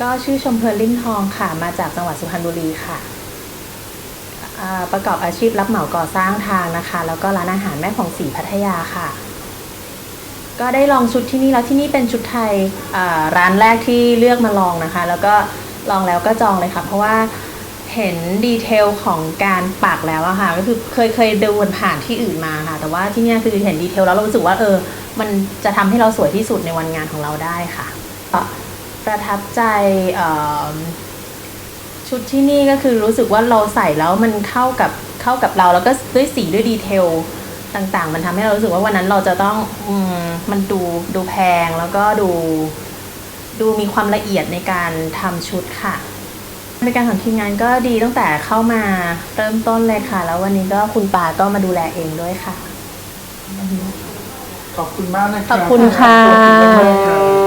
ก็ชื่อชมเพลินลิ่มทองค่ะ มาจากจังหวัดสุพรรณบุรีค่ะ ประกอบอาชีพรับเหมาก่อสร้างทางนะคะ แล้วก็ร้านอาหารแม่ของสีพัทยาค่ะ ก็ได้ลองชุดที่นี่แล้วที่นี่เป็นชุดไทยร้านแรกที่เลือกมาลองนะคะ แล้วก็ลองแล้วก็จองเลยค่ะ เพราะว่าเห็นดีเทลของการปักแล้วอะค่ะ ก็คือเคยเคยดูผ่านที่อื่นมาค่ะ แต่ว่าที่นี่คือเห็นดีเทลแล้วเรารู้สึกว่าเออ มันจะทำให้เราสวยที่สุดในวันงานของเราได้ค่ะก็ ประทับใจเอิ่มชุดที่นี่ก็คือรู้สึกว่าเราใส่แล้วมันเข้ากับเข้ากับเราแล้วก็ด้วยสีด้วยดีเทลต่างๆ มันทำให้เรารู้สึกว่าวันนั้นเราจะต้องอืมมันดูดูแพงแล้วก็ดูดูมีความละเอียดในการทำชุดค่ะบริการของทีมงานก็ดีตั้งแต่เข้ามาเริ่มต้นเลยค่ะ แล้ววันนี้ก็คุณปาก็มาดูแลเองด้วยค่ะ ขอบคุณมากนะขอบคุณค่ะขอบคุณมากครับ